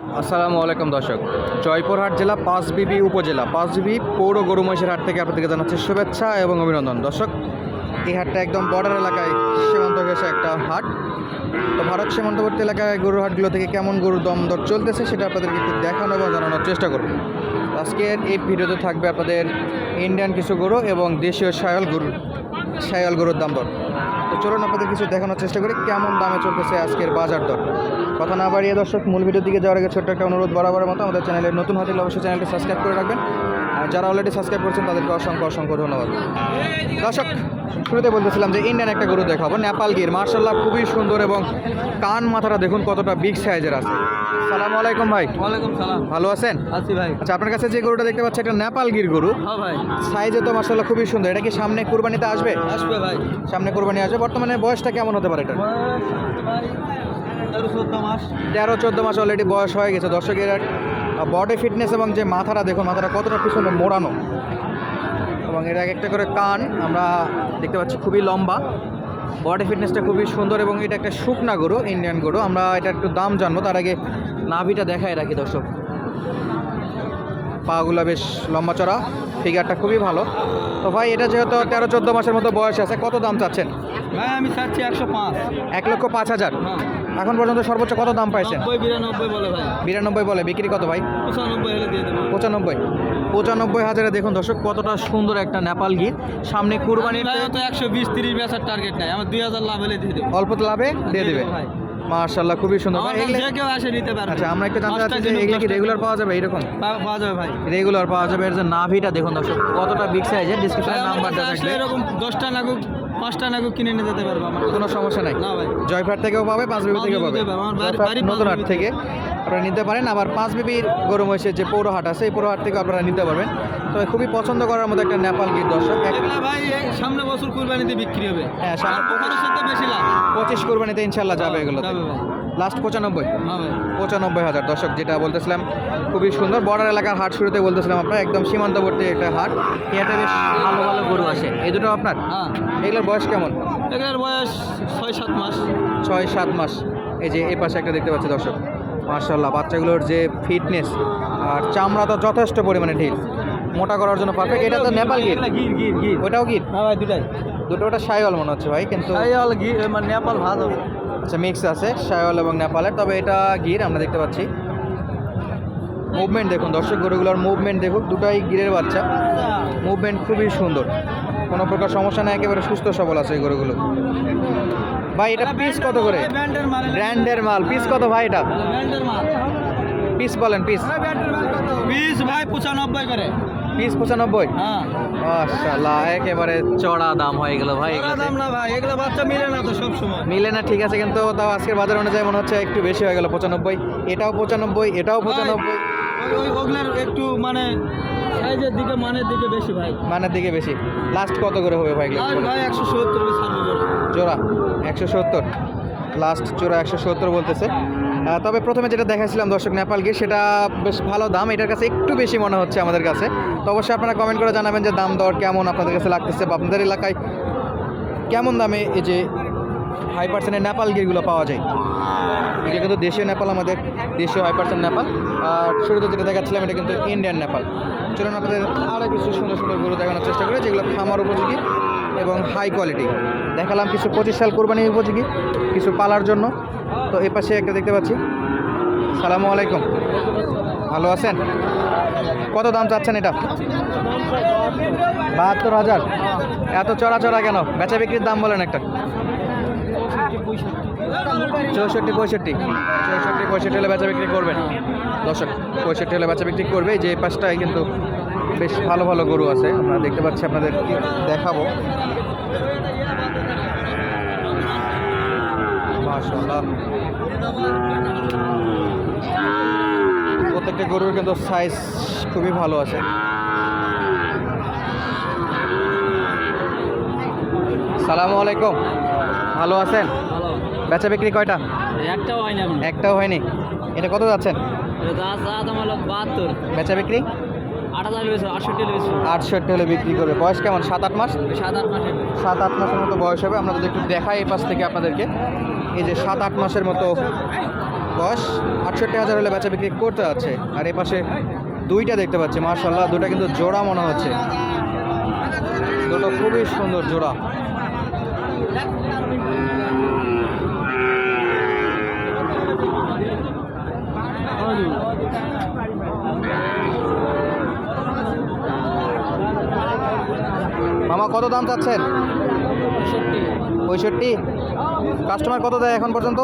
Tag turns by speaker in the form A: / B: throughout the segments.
A: আসসালামু আলাইকুম দর্শক। জয়পুরহাট জেলা পাঁচবিবি উপজেলা পাঁচবিবি পৌর গরু মহিষের হাট থেকে আপনাদেরকে জানাচ্ছি শুভেচ্ছা এবং অভিনন্দন। দর্শক, এই হাটটা একদম বর্ডার এলাকায় সীমান্ত ঘেসে একটা হাট। তো ভারত সীমান্তবর্তী এলাকায় গরুর হাটগুলো থেকে কেমন গরুর দম দর চলতেছে সেটা আপনাদেরকে একটু দেখানো এবং জানানোর চেষ্টা করব। আজকের এই ভিডিওতে থাকবে আপনাদের ইন্ডিয়ান কিছু গরু এবং দেশীয় সায়াল গরু সায়াল গরুর দাম দর। তো চলুন আপনাদের কিছু দেখানোর চেষ্টা করি, কেমন দামে চলতেছে আজকের বাজার দর। কথা না বাড়িয়ে দর্শক, মূল ভিডিওর দিকে যাওয়ার আগে ছোট্ট একটা অনুরোধ বরাবরের মতো। আমাদের চ্যানেলের নতুন হতে অবশ্যই চ্যানেলটি সাবস্ক্রাইব করে রাখবেন। যারা অলরেডি সাবস্ক্রাইব করছেন তাদেরকে অসংখ্য অসংখ্য ধন্যবাদ। দর্শক শুরুতে বলতেছিলাম যে ইন্ডিয়ান একটা গরু দেখাবো নেপাল গির। মার্শাল্লাহ খুবই সুন্দর এবং কান মাথাটা দেখুন কতটা বিগ সাইজের আছে। সালাম আলাইকুম ভাই।
B: ওয়ালাইকুম সালাম।
A: ভালো আছেন?
B: আছি ভাই।
A: আচ্ছা আপনার কাছে যে গরুটা দেখতে পাচ্ছি একটা নেপাল গির গরু।
B: হ্যাঁ ভাই।
A: সাইজে তো মার্শাল্লাহ খুবই সুন্দর। এটা কি সামনে কুরবানিতে আসবে?
B: আসবে ভাই।
A: সামনে কুরবানি আসবে। বর্তমানে বয়সটা কেমন হতে পারে এটা
B: তেরো চোদ্দ মাস।
A: তেরো চোদ্দ মাস অলরেডি বয়স হয়ে গেছে। দর্শকের বডি ফিটনেস এবং যে মাথাটা দেখুন মাথাটা কতটা পিছনে মোড়ানো। এবং এর এক একটা করে কান আমরা দেখতে পাচ্ছি খুবই লম্বা। বডি ফিটনেসটা খুবই সুন্দর এবং এটা একটা শুকনা গরু ইন্ডিয়ান গরু। আমরা এটা একটু দাম জানব তার আগে নাভিটা দেখায় রাখি দর্শক। পাগুলো বেশ লম্বা চড়া ফিগারটা খুবই ভালো। তো ভাই এটা যেহেতু তেরো চোদ্দ মাসের মতো বয়স আছে কত দাম চাচ্ছেন?
B: ভাই আমি চাচ্ছি একশো পাঁচ।
A: এক লক্ষ পাঁচ হাজার।
B: হ্যাঁ।
A: এখন পর্যন্ত সর্বোচ্চ কত দাম পাইছেন?
B: বিরানব্বই বলে
A: বিক্রি কত ভাই?
B: পঁচানব্বই দিয়ে দেবো।
A: পঁচানব্বই। হাজারে দেখুন দর্শক কতটা সুন্দর একটা নেপাল গির। সামনে কুরবানির
B: একশো বিশ তিরিশ বেচার টার্গেট নাই। আমার দুই হাজার লাভ হলে দিয়ে দেবো।
A: অল্প লাভে দিয়ে দেবে
B: ভাই।
A: মার্শাল্লাহ খুবই সুন্দর। ভাই, এগুলো-
B: কেউ আসে নিতে পারবে।
A: আচ্ছা আমরা একটু জানতে চাচ্ছি যে এগুলো কি রেগুলার পাওয়া যাবে এরকম
B: পাওয়া যাবে ভাই।
A: রেগুলার পাওয়া যাবে এর যে নাভিটা দেখুন দর্শক কতটা বিগ সাইজের ডিসক্রিপশনে নাম্বার দেওয়া থাকবে
B: এরকম দশটা নাগুক পাঁচটা নাগু কিনে নিয়ে যেতে পারব আমার।
A: কোনো সমস্যা নাই।
B: না ভাই।
A: জয়ফাট থেকেও পাবে পাঁচ বিবি থেকেও পাবে। নতুন হাট থেকে আপনারা নিতে পারেন আবার পাঁচ বিবির গরু মহিষের যে পৌরহাট আছে এই পৌর হাট থেকে আপনারা নিতে পারবেন। তবে খুবই পছন্দ করার মতো একটা নেপাল গির দর্শক।
B: ভাই সামনে বছর কুরবানিতে বিক্রি হবে।
A: হ্যাঁ, সামনে পঁচিশ কুরবানিতে ইনশাল্লাহ যাবে এগুলো লাস্ট পঁচানব্বই?
B: হ্যাঁ
A: পঁচানব্বই হাজার। দর্শক যেটা বলতেছিলাম খুবই সুন্দর। বর্ডার এলাকার হাট শুরুতে বলতেছিলাম আপনার একদম সীমান্তবর্তী একটা হাট। এই বেশ ভালো ভালো গরু আসে। এই দুটো আপনার?
B: হ্যাঁ।
A: এগুলোর বয়স কেমন?
B: এগুলোর বয়স ছয় সাত মাস।
A: ছয় সাত মাস। এই যে এই পাশে একটা দেখতে পাচ্ছি দর্শক। মার্শাল্লাহ বাচ্চাগুলোর যে ফিটনেস আর চামড়া তো যথেষ্ট পরিমাণে ঢিল। মোটা করার জন্য পারফেক্ট এটা তো নেপাল গির।
B: এগুলা গির গির গির।
A: ওটাও গির?
B: হ্যাঁ ভাই দুটাই।
A: দুটো ওটা সাইওয়াল মনে হচ্ছে ভাই কিন্তু
B: হল গির মানে নেপাল ভালো
A: আচ্ছা মিক্স আছে সাইওয়াল এবং নেপালের। তবে এটা গির আমরা দেখতে পাচ্ছি। মুভমেন্ট দেখুন দর্শক গরুগুলোর মুভমেন্ট দেখুন দুটাই গিরের বাচ্চা। মুভমেন্ট খুবই সুন্দর। কোনো প্রকার সমস্যা নেই একেবারে সুস্থ সবল আছে এই গরুগুলো। ভাই এটা পিস কত করে?
B: ব্র্যান্ডের মাল।
A: পিস কত ভাই এটা? পিস বলেন পিস
B: পিস ভাই পঁচানব্বই করে।
A: পিস পঁচানব্বই?
B: হ্যাঁ।
A: মাশাআল্লাহ একেবারে চড়া দাম হয়ে গেল ভাই
B: ওরা
A: এগুলোতে।
B: দাম না ভাই এগুলো বাচ্চা মিলে না তো সব সময়
A: মিলে না ঠিক আছে কিন্তু তাও আজকের বাজার অনুযায়ী মনে হচ্ছে একটু বেশি হয়ে গেল পঁচানব্বই। এটাও পঁচানব্বই এটাও পঁচানব্বই।
B: ওই ওগুলার একটু মানে সাইজের দিকে মানের দিকে বেশি ভাই।
A: মানের দিকে বেশি। লাস্ট কত করে হবে ভাই
B: ভাই একশো সত্তর
A: জোড়া একশো সত্তর। লাস্ট জোড়া একশো সত্তর বলতেছে। তবে প্রথমে যেটা দেখাচ্ছিলাম দর্শক নেপাল গিয়ে সেটা বেশ ভালো দাম। এটার কাছে একটু বেশি মনে হচ্ছে আমাদের কাছে। তো অবশ্যই আপনারা কমেন্ট করে জানাবেন যে দাম দর কেমন আপনাদের কাছে লাগতেছে বা আপনাদের এলাকায় কেমন দামে এই যে হাই পার্সেন্টের নেপাল গিরগুলো পাওয়া যায়। এটা কিন্তু দেশীয় নেপাল, আমাদের দেশীয় হাই পার্সেন্ট নেপাল। আর শুরুতে যেটা দেখাচ্ছিলাম, এটা কিন্তু ইন্ডিয়ান নেপাল। চলুন আপনাদের আরও কিছু সুন্দর সুন্দর গরু দেখানোর চেষ্টা করি, যেগুলো খামার উপযোগী এবং হাই কোয়ালিটি দেখালাম কিছু পঁচিশ সাল কোরবানি উপযোগী, কিছু পালার জন্য। তো এই পাশে একটা দেখতে পাচ্ছি। সালামু আলাইকুম। ভালো আছেন? কত দাম চাচ্ছেন এটা? বাহাত্তর হাজার। এত চড়া চড়া কেন? বেচা বিক্রির দাম বলেন একটা। চৌষট্টি, পঁয়ষট্টি। চৌষট্টি, পঁয়ষট্টি হলে বেচা বিক্রি করবেন। দর্শক, পঁয়ষট্টি হলে বেচা বিক্রি করবে। যে পাশটায় কিন্তু বেশ ভালো ভালো গরু আছে। আমরা দেখতে পাচ্ছি আপনাদের দেখাবো। প্রত্যেকটা গরুর কিন্তু সাইজ খুবই ভালো আছে। সালামু আলাইকুম। ভালো আছেন? বেচা বিক্রি কয়টা?
B: একটাও হয় না এখন।
A: একটাও হয়নি। এটা কত যাচ্ছেন? বেচা বিক্রি?
B: আট আটষট্টি
A: হলে বিক্রি করবে। বয়স কেমন? সাত আট মাস?
B: সাত আট মাসে
A: সাত আট মাসের মতো বয়স হবে। আমরা যদি একটু দেখাই এই পাশ থেকে আপনাদেরকে। এই যে সাত আট মাসের মতো বয়স আটষট্টি হাজার হলে বেচা বিক্রি করতে আছে আর এ পাশে দুইটা দেখতে পাচ্ছি মার্শাল্লাহ দুটা কিন্তু জোড়া মনে হচ্ছে। দুটো খুবই সুন্দর জোড়া। মামা, কত দাম চাচ্ছেন? পঁয়ষট্টি। কাস্টমার কত দেয় এখন পর্যন্ত?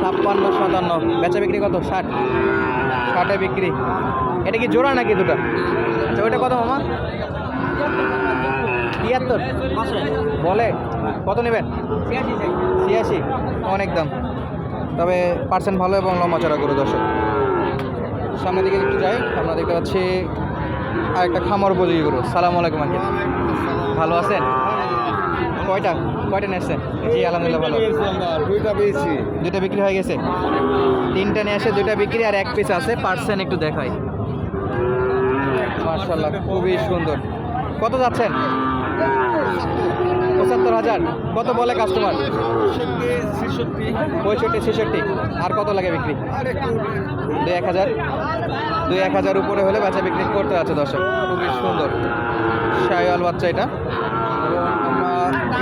A: ছাপ্পান্ন, সাতান্ন। বেচা বিক্রি কত? ষাট। ষাটে বিক্রি। এটা কি জোড়া নাকি দুটো? আচ্ছা ওইটা কত মামা? তিয়াত্তর। বলে? কত নেবেন? ছিয়াশি। অনেক দাম। তবে পার্সেন্ট ভালো এবং লম্বা চড়া করে দর্শক। সামনের দিকে একটু যাই, আমরা দেখতে পাচ্ছি আর একটা খামার উপযোগী গরু। সালাম আলাইকুম, আঙ্কেল। ভালো আছেন? কয়টা? কয়টা নিয়েছেন? জি, আলহামদুলিল্লাহ ভালো।
B: দুইটা পেয়েছি
A: দুইটা বিক্রি হয়ে গেছে। তিনটা নিয়ে আসে, দুইটা বিক্রি আর এক পিস আছে। পার্সেন্ট একটু দেখাই। মার্শাল্লাহ খুবই সুন্দর। কত যাচ্ছেন? পঁচাত্তর হাজার। কত বলে কাস্টমার পঁয়ষট্টি, ছেষট্টি। আর কত লাগে বিক্রি? দুই এক হাজার। দুই এক হাজার উপরে হলে বাচ্চা বিক্রি করতে আছে দর্শক। খুবই সুন্দর। শায়াল বাচ্চা এটা।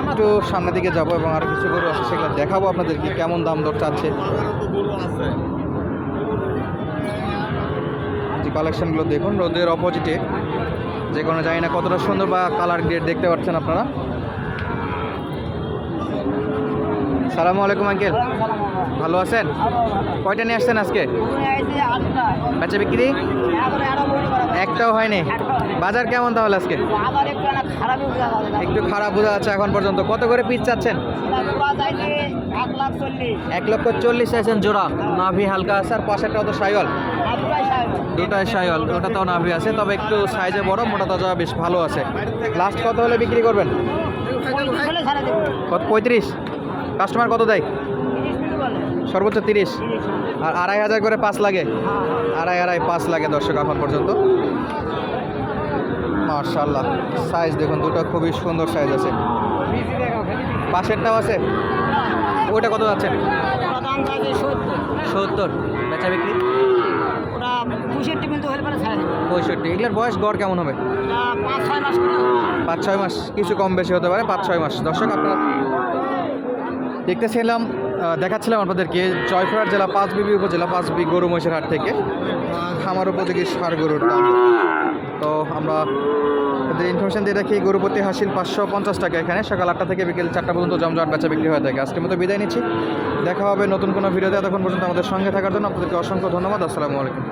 A: একটু সামনের দিকে যাব এবং আর কিছু গরু আছে, সেগুলো দেখাবো আপনাদেরকে কেমন দাম দর চাচ্ছে। যে কালেকশনগুলো দেখুন, রোদের অপোজিটে যে কোনো জানি না কতটা সুন্দর বা কালার গ্রেড দেখতে পাচ্ছেন আপনারা। সালামু আলাইকুম আঙ্কেল। ভালো আছেন? কয়টা নিয়ে আসছেন আজকে? বাচ্চা বিক্রি? একটাও হয়নি। বাজার কেমন তাহলে আজকে? একটু খারাপ বোঝা যাচ্ছে এখন পর্যন্ত। কত করে পিস চাচ্ছেন? এক লক্ষ চল্লিশ চাইছেন জোড়া। নাভি হালকা আছে আর পাশেরটাও তো সাইওয়াল দুটাই সাইওয়াল ওটাতেও নাভি আছে তবে একটু সাইজে বড় মোটা তাজা বেশ ভালো আছে। লাস্ট কত হলে বিক্রি করবেন? কত পঁয়ত্রিশ? কাস্টমার কত দেয়? সর্বোচ্চ তিরিশ। আর আড়াই হাজার করে পাঁচ লাগে। আড়াই আড়াই পাঁচ লাগে দর্শক এখন পর্যন্ত। মার্শাল্লাহ সাইজ দেখুন দুটো খুবই সুন্দর সাইজ আছে। পাশেরটাও আছে? ওটা কত যাচ্ছে? সত্তর। বেচা বিক্রি? পঁয়ষট্টি। এগুলোর বয়স গড় কেমন হবে। পাঁচ ছয় মাস। কিছু কম বেশি হতে পারে পাঁচ ছয় মাস। দর্শক আপনারা দেখতেছিলাম দেখাচ্ছিলাম আপনাদেরকে জয়পুরহাট জেলা পাঁচবিবি উপজেলা পাঁচবি গরু মহিষের হাট থেকে। খামার উপযোগী সার গরুর দাম। তো আমরা ইনফরমেশন দিয়ে রাখি, গরু প্রতি হাসিল পাঁচশো পঞ্চাশ টাকা এখানে। সকাল আটটা থেকে বিকেল চারটা পর্যন্ত জমজমাট বেচা বিক্রি হয়ে থাকে। আজকের মতো বিদায় নিচ্ছি। দেখা হবে নতুন কোনো ভিডিওতে। এতক্ষণ পর্যন্ত আমাদের সঙ্গে থাকার জন্য আপনাদেরকে অসংখ্য ধন্যবাদ। আসসালামু আলাইকুম।